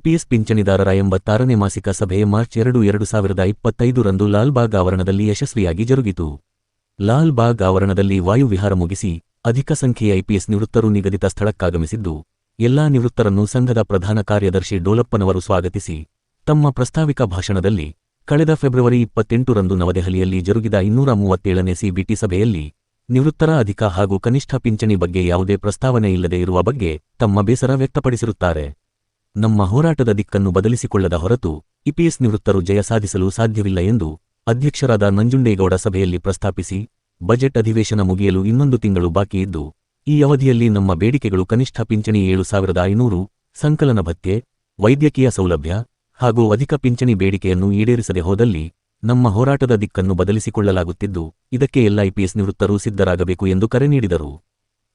EPS ಪಿಂಚಣಿದಾರರ ಎಂಬತ್ತಾರನೇ ಮಾಸಿಕ ಸಭೆ March ಎರಡು ಎರಡು ಸಾವಿರದ ಇಪ್ಪತ್ತೈದರಂದು ಲಾಲ್ಬಾಗ್ ಆವರಣದಲ್ಲಿ ಯಶಸ್ವಿಯಾಗಿ ಜರುಗಿತು. ಲಾಲ್ಬಾಗ್ ಆವರಣದಲ್ಲಿ ವಾಯುವಿಹಾರ ಮುಗಿಸಿ ಅಧಿಕ ಸಂಖ್ಯೆಯ ಐಪಿಎಸ್ ನಿವೃತ್ತರು ನಿಗದಿತ ಸ್ಥಳಕ್ಕಾಗಮಿಸಿದ್ದು, ಎಲ್ಲಾ ನಿವೃತ್ತರನ್ನು ಸಂಘದ ಪ್ರಧಾನ ಕಾರ್ಯದರ್ಶಿ ಡೋಲಪ್ಪನವರು ಸ್ವಾಗತಿಸಿ, ತಮ್ಮ ಪ್ರಸ್ತಾವಿಕ ಭಾಷಣದಲ್ಲಿ ಕಳೆದ ಫೆಬ್ರವರಿ ಇಪ್ಪತ್ತೆಂಟರಂದು ನವದೆಹಲಿಯಲ್ಲಿ ಜರುಗಿದ ಇನ್ನೂರ ಮೂವತ್ತೇಳನೇ ಸಿಬಿಟಿ ಸಭೆಯಲ್ಲಿ ನಿವೃತ್ತರ ಅಧಿಕ ಹಾಗೂ ಕನಿಷ್ಠ ಪಿಂಚಣಿ ಬಗ್ಗೆ ಯಾವುದೇ ಪ್ರಸ್ತಾವನೆ ಇಲ್ಲದೆ ಇರುವ ಬಗ್ಗೆ ತಮ್ಮ ಬೇಸರ ವ್ಯಕ್ತಪಡಿಸಿರುತ್ತಾರೆ. ನಮ್ಮ ಹೋರಾಟದ ದಿಕ್ಕನ್ನು ಬದಲಿಸಿಕೊಳ್ಳದ ಹೊರತು ಇಪಿಎಸ್ ನಿವೃತ್ತರು ಜಯ ಸಾಧಿಸಲು ಸಾಧ್ಯವಿಲ್ಲ ಎಂದು ಅಧ್ಯಕ್ಷರಾದ ನಂಜುಂಡೇಗೌಡ ಸಭೆಯಲ್ಲಿ ಪ್ರಸ್ತಾಪಿಸಿ, ಬಜೆಟ್ ಅಧಿವೇಶನ ಮುಗಿಯಲು ಇನ್ನೊಂದು ತಿಂಗಳು ಬಾಕಿ ಇದ್ದು, ಈ ಅವಧಿಯಲ್ಲಿ ನಮ್ಮ ಬೇಡಿಕೆಗಳು ಕನಿಷ್ಠ ಪಿಂಚಣಿ ಏಳು ಸಾವಿರದ ಐನೂರು, ಸಂಕಲನ ಭತ್ಯೆ, ವೈದ್ಯಕೀಯ ಸೌಲಭ್ಯ ಹಾಗೂ ಅಧಿಕ ಪಿಂಚಣಿ ಬೇಡಿಕೆಯನ್ನು ಈಡೇರಿಸದೆ ಹೋದಲ್ಲಿ ನಮ್ಮ ಹೋರಾಟದ ದಿಕ್ಕನ್ನು ಬದಲಿಸಿಕೊಳ್ಳಲಾಗುತ್ತಿದ್ದು, ಇದಕ್ಕೆ ಎಲ್ಲ ಐಪಿಎಸ್ ನಿವೃತ್ತರು ಸಿದ್ಧರಾಗಬೇಕು ಎಂದು ಕರೆ ನೀಡಿದರು.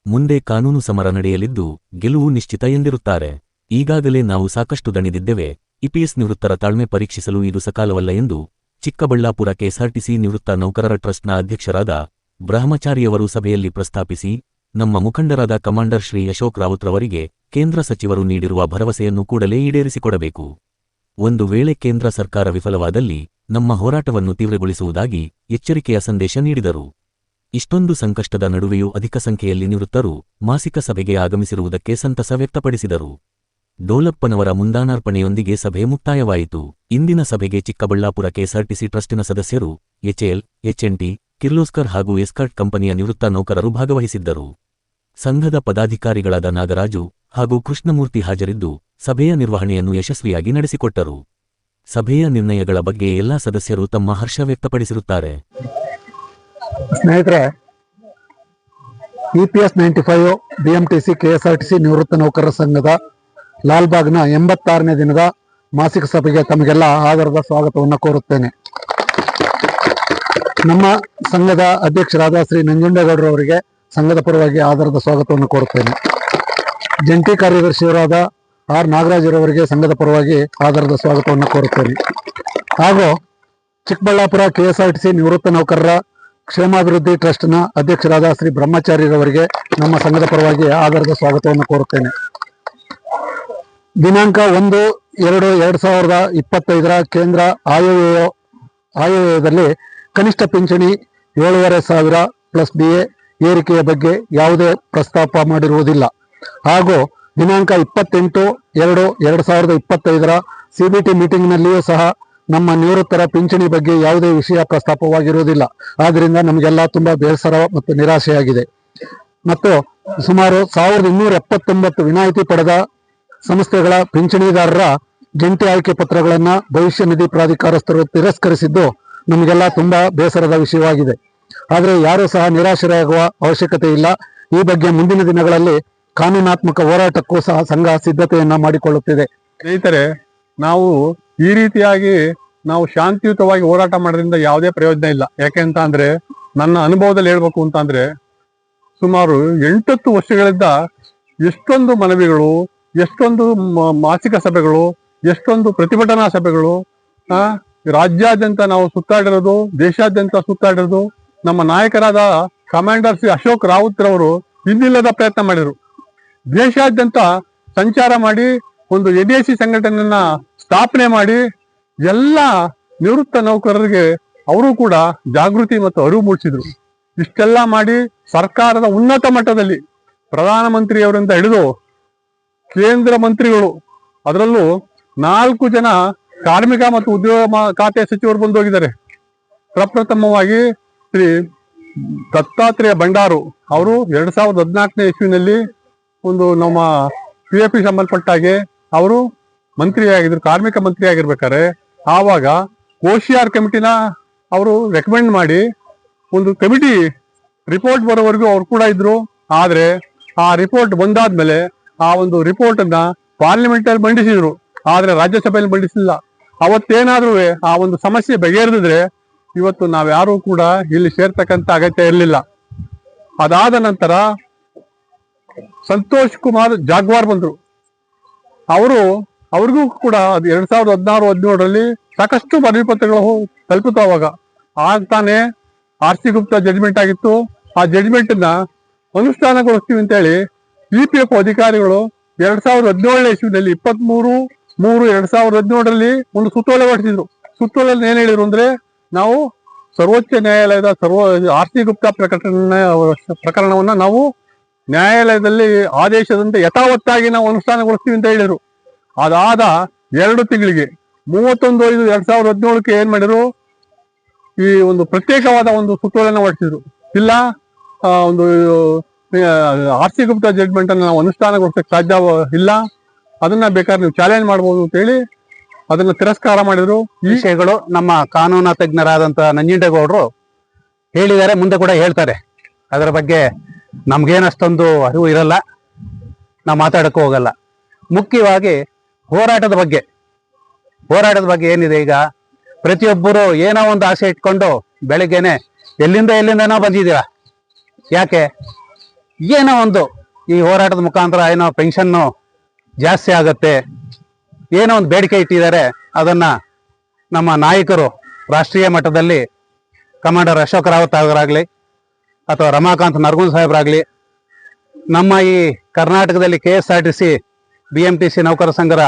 ಮುಂದೆ ಕಾನೂನು ಸಮರ ನಡೆಯಲಿದ್ದು ಗೆಲುವು ನಿಶ್ಚಿತ ಎಂದಿರುತ್ತಾರೆ. ಈಗಾಗಲೇ ನಾವು ಸಾಕಷ್ಟು ದಣಿದಿದ್ದೇವೆ. ಇಪಿಎಸ್ ನಿವೃತ್ತರ ತಾಳ್ಮೆ ಪರೀಕ್ಷಿಸಲು ಇದು ಸಕಾಲವಲ್ಲ ಎಂದು ಚಿಕ್ಕಬಳ್ಳಾಪುರ ಕೆಎಸ್ಆರ್ಟಿಸಿ ನಿವೃತ್ತ ನೌಕರರ ಟ್ರಸ್ಟ್ನ ಅಧ್ಯಕ್ಷರಾದ ಬ್ರಹ್ಮಚಾರಿಯವರು ಸಭೆಯಲ್ಲಿ ಪ್ರಸ್ತಾಪಿಸಿ, ನಮ್ಮ ಮುಖಂಡರಾದ ಕಮಾಂಡರ್ ಶ್ರೀ ಅಶೋಕ್ ರಾವುತ್ರವರಿಗೆ ಕೇಂದ್ರ ಸಚಿವರು ನೀಡಿರುವ ಭರವಸೆಯನ್ನು ಕೂಡಲೇ ಈಡೇರಿಸಿಕೊಡಬೇಕು. ಒಂದು ವೇಳೆ ಕೇಂದ್ರ ಸರ್ಕಾರ ವಿಫಲವಾದಲ್ಲಿ ನಮ್ಮ ಹೋರಾಟವನ್ನು ತೀವ್ರಗೊಳಿಸುವುದಾಗಿ ಎಚ್ಚರಿಕೆಯ ಸಂದೇಶ ನೀಡಿದರು. ಇಷ್ಟೊಂದು ಸಂಕಷ್ಟದ ನಡುವೆಯೂ ಅಧಿಕ ಸಂಖ್ಯೆಯಲ್ಲಿ ನಿವೃತ್ತರು ಮಾಸಿಕ ಸಭೆಗೆ ಆಗಮಿಸಿರುವುದಕ್ಕೆ ಸಂತಸ ವ್ಯಕ್ತಪಡಿಸಿದರು. ಡೋಲಪ್ಪನವರ ಮುಂದಾನಾರ್ಪಣೆಯೊಂದಿಗೆ ಸಭೆ ಮುಕ್ತಾಯವಾಯಿತು. ಇಂದಿನ ಸಭೆಗೆ ಚಿಕ್ಕಬಳ್ಳಾಪುರ ಕೆಎಸ್ಆರ್ಟಿಸಿ ಟ್ರಸ್ಟಿನ ಸದಸ್ಯರು ಎಚ್ಎಲ್, ಎಚ್ಎನ್ಟಿ, ಕಿರ್ಲೋಸ್ಕರ್ ಹಾಗೂ ಎಸ್ಕರ್ಟ್ ಕಂಪನಿಯ ನಿವೃತ್ತ ನೌಕರರು ಭಾಗವಹಿಸಿದ್ದರು. ಸಂಘದ ಪದಾಧಿಕಾರಿಗಳಾದ ನಾಗರಾಜು ಹಾಗೂ ಕೃಷ್ಣಮೂರ್ತಿ ಹಾಜರಿದ್ದು ಸಭೆಯ ನಿರ್ವಹಣೆಯನ್ನು ಯಶಸ್ವಿಯಾಗಿ ನಡೆಸಿಕೊಟ್ಟರು. ಸಭೆಯ ನಿರ್ಣಯಗಳ ಬಗ್ಗೆ ಎಲ್ಲಾ ಸದಸ್ಯರು ತಮ್ಮ ಹರ್ಷ ವ್ಯಕ್ತಪಡಿಸಿರುತ್ತಾರೆ. ಸ್ನೇಹಿತರೆ, EPS ninety five, BMTC, KSRTC ನಿವೃತ್ತ ನೌಕರರ ಸಂಘದ ಲಾಲ್ಬಾಗ್ನ ಎಂಬತ್ತಾರನೇ ದಿನದ ಮಾಸಿಕ ಸಭೆಗೆ ತಮಗೆಲ್ಲ ಆಧಾರದ ಸ್ವಾಗತವನ್ನು ಕೋರುತ್ತೇನೆ. ನಮ್ಮ ಸಂಘದ ಅಧ್ಯಕ್ಷರಾದ ಶ್ರೀ ನಂಜುಂಡೇಗೌಡರವರಿಗೆ ಸಂಘದ ಪರವಾಗಿ ಆಧಾರದ ಸ್ವಾಗತವನ್ನು ಕೋರುತ್ತೇನೆ. ಜಂಟಿ ಕಾರ್ಯದರ್ಶಿಯವರಾದ ಆರ್ ನಾಗರಾಜರವರಿಗೆ ಸಂಘದ ಪರವಾಗಿ ಆಧಾರದ ಸ್ವಾಗತವನ್ನು ಕೋರುತ್ತೇನೆ. ಹಾಗೂ ಚಿಕ್ಕಬಳ್ಳಾಪುರ ಕೆಎಸ್ಆರ್ಟಿಸಿ ನಿವೃತ್ತ ನೌಕರರ ಕ್ಷೇಮಾಭಿವೃದ್ಧಿ ಟ್ರಸ್ಟ್ನ ಅಧ್ಯಕ್ಷರಾದ ಶ್ರೀ ಬ್ರಹ್ಮಚಾರಿರವರಿಗೆ ನಮ್ಮ ಸಂಘದ ಪರವಾಗಿ ಆಧಾರದ ಸ್ವಾಗತವನ್ನು ಕೋರುತ್ತೇನೆ. ದಿನಾಂಕ ಒಂದು, ಎರಡು, ಎರಡ್ ಸಾವಿರದ ಇಪ್ಪತ್ತೈದರ ಕೇಂದ್ರ ಆಯವ್ಯಯ, ಆಯವ್ಯಯದಲ್ಲಿ ಕನಿಷ್ಠ ಪಿಂಚಣಿ ಏಳೂವರೆ ಸಾವಿರ ಪ್ಲಸ್ ಬಿ ಎ ಏರಿಕೆಯ ಬಗ್ಗೆ ಯಾವುದೇ ಪ್ರಸ್ತಾಪ ಮಾಡಿರುವುದಿಲ್ಲ. ಹಾಗೂ ದಿನಾಂಕ ಇಪ್ಪತ್ತೆಂಟು, ಎರಡು, ಎರಡ್ ಸಾವಿರದ ಇಪ್ಪತ್ತೈದರ ಸಿಬಿಟಿ ಮೀಟಿಂಗ್ನಲ್ಲಿಯೂ ಸಹ ನಮ್ಮ ನಿವೃತ್ತರ ಪಿಂಚಣಿ ಬಗ್ಗೆ ಯಾವುದೇ ವಿಷಯ ಪ್ರಸ್ತಾಪವಾಗಿರುವುದಿಲ್ಲ. ಆದ್ದರಿಂದ ನಮಗೆಲ್ಲ ತುಂಬಾ ಬೇಸರ ಮತ್ತು ನಿರಾಶೆಯಾಗಿದೆ. ಮತ್ತು ಸುಮಾರು ಸಾವಿರದ ಇನ್ನೂರ ಎಪ್ಪತ್ತೊಂಬತ್ತು ವಿನಾಯಿತಿ ಪಡೆದ ಸಂಸ್ಥೆಗಳ ಪಿಂಚಣಿದಾರರ ಜಂಟಿ ಆಯ್ಕೆ ಪತ್ರಗಳನ್ನ ಭವಿಷ್ಯ ನಿಧಿ ಪ್ರಾಧಿಕಾರಸ್ಥರು ತಿರಸ್ಕರಿಸಿದ್ದು ನಮಗೆಲ್ಲ ತುಂಬಾ ಬೇಸರದ ವಿಷಯವಾಗಿದೆ. ಆದರೆ ಯಾರೂ ಸಹ ನಿರಾಶರಾಗುವ ಅವಶ್ಯಕತೆ ಇಲ್ಲ. ಈ ಬಗ್ಗೆ ಮುಂದಿನ ದಿನಗಳಲ್ಲಿ ಕಾನೂನಾತ್ಮಕ ಹೋರಾಟಕ್ಕೂ ಸಹ ಸಂಘ ಸಿದ್ಧತೆಯನ್ನ ಮಾಡಿಕೊಳ್ಳುತ್ತಿದೆ. ಸ್ನೇಹಿತರೆ, ನಾವು ಈ ರೀತಿಯಾಗಿ ನಾವು ಶಾಂತಿಯುತವಾಗಿ ಹೋರಾಟ ಮಾಡೋದ್ರಿಂದ ಯಾವುದೇ ಪ್ರಯೋಜನ ಇಲ್ಲ. ಯಾಕೆ ಅಂತ ಅಂದ್ರೆ, ನನ್ನ ಅನುಭವದಲ್ಲಿ ಹೇಳ್ಬೇಕು ಅಂತ ಅಂದ್ರೆ, ಸುಮಾರು ಎಂಟತ್ತು ವರ್ಷಗಳಿಂದ ಎಷ್ಟೊಂದು ಮನವಿಗಳು ಎಷ್ಟೊಂದು ಮಾಸಿಕ ಸಭೆಗಳು, ಎಷ್ಟೊಂದು ಪ್ರತಿಭಟನಾ ಸಭೆಗಳು, ಆ, ರಾಜ್ಯಾದ್ಯಂತ ನಾವು ಸುತ್ತಾಡಿರೋದು, ದೇಶಾದ್ಯಂತ ಸುತ್ತಾಡಿರೋದು, ನಮ್ಮ ನಾಯಕರಾದ ಕಮಾಂಡರ್ ಶ್ರೀ ಅಶೋಕ್ ರಾವತ್ ರವರು ಇನ್ನಿಲ್ಲದ ಪ್ರಯತ್ನ ಮಾಡಿದರು. ದೇಶಾದ್ಯಂತ ಸಂಚಾರ ಮಾಡಿ, ಒಂದು ಎಡಿಎಸಿ ಸಂಘಟನೆಯನ್ನ ಸ್ಥಾಪನೆ ಮಾಡಿ, ಎಲ್ಲ ನಿವೃತ್ತ ನೌಕರರಿಗೆ ಅವರು ಕೂಡ ಜಾಗೃತಿ ಮತ್ತು ಅರಿವು ಮೂಡಿಸಿದ್ರು. ಇಷ್ಟೆಲ್ಲ ಮಾಡಿ ಸರ್ಕಾರದ ಉನ್ನತ ಮಟ್ಟದಲ್ಲಿ ಪ್ರಧಾನಮಂತ್ರಿಯವರಿಂದ ಹಿಡಿದು ಕೇಂದ್ರ ಮಂತ್ರಿಗಳು. ಅದರಲ್ಲೂ ನಾಲ್ಕು ಜನ ಕಾರ್ಮಿಕ ಮತ್ತು ಉದ್ಯೋಗ ಖಾತೆ ಸಚಿವರು ಬಂದು ಹೋಗಿದ್ದಾರೆ ಪ್ರಪ್ರಥಮವಾಗಿ ಶ್ರೀ ದತ್ತಾತ್ರೇಯ ಭಂಡಾರು ಅವರು ಎರಡ್ ಸಾವಿರದ ಹದಿನಾಲ್ಕನೇ ಇಸ್ವಿನಲ್ಲಿ ಒಂದು ನಮ್ಮ ಪಿ ಎಫ್ ಸಂಬಂಧಪಟ್ಟ ಹಾಗೆ ಅವರು ಮಂತ್ರಿಯಾಗಿದ್ರು, ಕಾರ್ಮಿಕ ಮಂತ್ರಿ ಆಗಿರ್ಬೇಕಾರೆ ಆವಾಗ ಓಶಿಆರ್ ಕಮಿಟಿನ ಅವರು ರೆಕಮೆಂಡ್ ಮಾಡಿ ಒಂದು ಕಮಿಟಿ ರಿಪೋರ್ಟ್ ಬರೋವರೆಗೂ ಅವ್ರು ಕೂಡ ಇದ್ರು. ಆದ್ರೆ ಆ ರಿಪೋರ್ಟ್ ಬಂದಾದ್ಮೇಲೆ ಆ ಒಂದು ರಿಪೋರ್ಟ್ ಅನ್ನ ಪಾರ್ಲಿಮೆಂಟ್ ಅಲ್ಲಿ ಮಂಡಿಸಿದ್ರು. ಆದ್ರೆ ರಾಜ್ಯಸಭೆಯಲ್ಲಿ ಮಂಡಿಸಲಿಲ್ಲ ಅವತ್ತೇನಾದ್ರೂ ಆ ಒಂದು ಸಮಸ್ಯೆ ಬಗೆಹರಿದ್ರೆ ಇವತ್ತು ನಾವ್ಯಾರೂ ಕೂಡ ಇಲ್ಲಿ ಸೇರ್ತಕ್ಕಂತ ಅಗತ್ಯ ಇರಲಿಲ್ಲ. ಅದಾದ ನಂತರ ಸಂತೋಷ್ ಕುಮಾರ್ ಜಾಗ್ವಾರ್ ಬಂದ್ರು. ಅವರು, ಅವ್ರಿಗೂ ಕೂಡ ಅದು ಎರಡ್ ಸಾವಿರದ ಹದಿನಾರು, ಹದಿನೇಳರಲ್ಲಿ ಸಾಕಷ್ಟು ಮನವಿ ಪತ್ರಗಳು ತಲುಪಿತು ಅವಾಗ. ಆಗ ತಾನೇ ಆರ್ ಸಿ ಗುಪ್ತಾ ಜಡ್ಜ್ಮೆಂಟ್ ಆಗಿತ್ತು. ಆ ಜಡ್ಜ್ಮೆಂಟ್ ಅನ್ನ ಅನುಷ್ಠಾನಗೊಳಿಸ್ತೀವಿ ಅಂತ ಹೇಳಿ ಇ ಪಿ ಎಫ್ ಅಧಿಕಾರಿಗಳು ಎರಡ್ ಸಾವಿರದ ಹದಿನೇಳನೇ ಇಸ್ವಿನಲ್ಲಿ ಇಪ್ಪತ್ತ್ ಮೂರು ಮೂರು ಎರಡ್ ಸಾವಿರದ ಹದಿನೇಳರಲ್ಲಿ ಒಂದು ಸುತ್ತೋಲೆ ಹೊರಡಿಸಿದ್ರು. ಸುತ್ತೋಲೆಯಲ್ಲಿ ಏನ್ ಹೇಳಿದ್ರು ಅಂದ್ರೆ, ನಾವು ಸರ್ವೋಚ್ಚ ನ್ಯಾಯಾಲಯದ ಸರ್ವ ಆರ್ ಸಿ ಗುಪ್ತಾ ಪ್ರಕರಣ ಪ್ರಕರಣವನ್ನ ನಾವು ನ್ಯಾಯಾಲಯದಲ್ಲಿ ಆದೇಶದಂತೆ ಯಥಾವತ್ತಾಗಿ ನಾವು ಅನುಷ್ಠಾನಗೊಳಿಸ್ತೀವಿ ಅಂತ ಹೇಳಿದ್ರು. ಅದಾದ ಎರಡು ತಿಂಗಳಿಗೆ, ಮೂವತ್ತೊಂದು ಐದು ಎರಡ್ ಸಾವಿರದ ಹದಿನೇಳಕ್ಕೆ ಏನ್ ಮಾಡಿದ್ರು? ಈ ಒಂದು ಪ್ರತ್ಯೇಕವಾದ ಒಂದು ಸುತ್ತೋಲೆಯನ್ನು ಹೊರಡಿಸಿದ್ರು. ಇಲ್ಲ ಒಂದು ಆರ್ ಸಿ ಗುಪ್ತಾ ಜಡ್ಮೆಂಟ್ ಅನ್ನು ನಾವು ಅನುಷ್ಠಾನಗೊಳಿಸಕ್ಕೆ ಸಾಧ್ಯ ಇಲ್ಲ. ಅದನ್ನ ಬೇಕಾದ್ರೆ ನೀವು ಚಾಲೆಂಜ್ ಮಾಡಬಹುದು ಅಂತ ಹೇಳಿ ಅದನ್ನ ತಿರಸ್ಕಾರ ಮಾಡಿದ್ರು. ಈ ವಿಷಯಗಳು ನಮ್ಮ ಕಾನೂನು ತಜ್ಞರಾದಂತಹ ನಂಜುಂಡೇಗೌಡರು ಹೇಳಿದ್ದಾರೆ, ಮುಂದೆ ಕೂಡ ಹೇಳ್ತಾರೆ. ಅದರ ಬಗ್ಗೆ ನಮ್ಗೇನಷ್ಟೊಂದು ಅರಿವು ಇರಲ್ಲ. ನಾವು ಮಾತಾಡಕ್ಕೆ ಹೋಗಲ್ಲ. ಮುಖ್ಯವಾಗಿ ಹೋರಾಟದ ಬಗ್ಗೆ. ಹೋರಾಟದ ಬಗ್ಗೆ ಏನಿದೆ ಈಗ? ಪ್ರತಿಯೊಬ್ಬರು ಏನೋ ಒಂದು ಆಸೆ ಇಟ್ಕೊಂಡು ಬೆಳಿಗ್ಗೆನೆ ಎಲ್ಲಿಂದ ಎಲ್ಲಿಂದನೋ ಬಂದಿದ್ದೀರಾ. ಯಾಕೆ? ಏನೋ ಒಂದು ಈ ಹೋರಾಟದ ಮುಖಾಂತರ ಏನೋ ಪೆನ್ಷನ್ನು ಜಾಸ್ತಿ ಆಗತ್ತೆ, ಏನೋ ಒಂದು ಬೇಡಿಕೆ ಇಟ್ಟಿದ್ದಾರೆ, ಅದನ್ನ ನಮ್ಮ ನಾಯಕರು ರಾಷ್ಟ್ರೀಯ ಮಟ್ಟದಲ್ಲಿ ಕಮಾಂಡರ್ ಅಶೋಕ್ ರಾವತ್ ಅವರಾಗಲಿ ಅಥವಾ ರಮಾಕಾಂತ್ ನರಗುಂದ್ ಸಾಹೇಬ್ರಾಗಲಿ, ನಮ್ಮ ಈ ಕರ್ನಾಟಕದಲ್ಲಿ K S R T C, B M T C ನೌಕರ ಸಂಘದ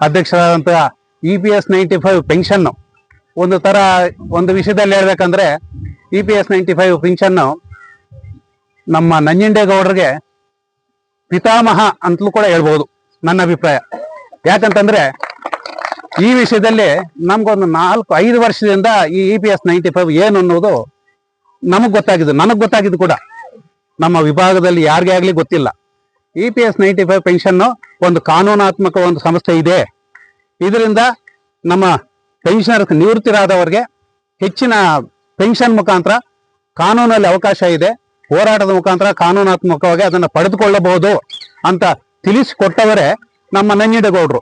ಅಧ್ಯಕ್ಷರಾದಂತಹ E P S ninety five pension ಒಂದು ತರ ಒಂದು ವಿಷಯದಲ್ಲಿ ಹೇಳ್ಬೇಕಂದ್ರೆ E P S ninety five pension ನಮ್ಮ ನಂಜಂಡೇಗೌಡರಿಗೆ ಪಿತಾಮಹ ಅಂತಲೂ ಕೂಡ ಹೇಳ್ಬೋದು, ನನ್ನ ಅಭಿಪ್ರಾಯ. ಯಾಕಂತಂದ್ರೆ ಈ ವಿಷಯದಲ್ಲಿ ನಮ್ಗೊಂದು ನಾಲ್ಕು, ಐದು ವರ್ಷದಿಂದ ಈ E P S ninety five ಏನು ಅನ್ನೋದು ನಮಗ್ ಗೊತ್ತಾಗಿದ್ದು, ನನಗ್ ಗೊತ್ತಾಗಿದ್ದು ಕೂಡ. ನಮ್ಮ ವಿಭಾಗದಲ್ಲಿ ಯಾರಿಗೇ ಆಗ್ಲಿ ಗೊತ್ತಿಲ್ಲ. E P S ninety five pension ಒಂದು ಕಾನೂನಾತ್ಮಕ ಒಂದು ಸಂಸ್ಥೆ ಇದೆ. ಇದರಿಂದ ನಮ್ಮ ಪೆನ್ಷನರ್ ನಿವೃತ್ತಿರಾದವರಿಗೆ ಹೆಚ್ಚಿನ ಪೆನ್ಷನ್ ಮುಖಾಂತರ ಕಾನೂನಲ್ಲಿ ಅವಕಾಶ ಇದೆ. ಹೋರಾಟದ ಮುಖಾಂತರ ಕಾನೂನಾತ್ಮಕವಾಗಿ ಅದನ್ನ ಪಡೆದುಕೊಳ್ಳಬಹುದು ಅಂತ ತಿಳಿಸಿಕೊಟ್ಟವರೇ ನಮ್ಮ ನಂಜುಂಡೇಗೌಡರು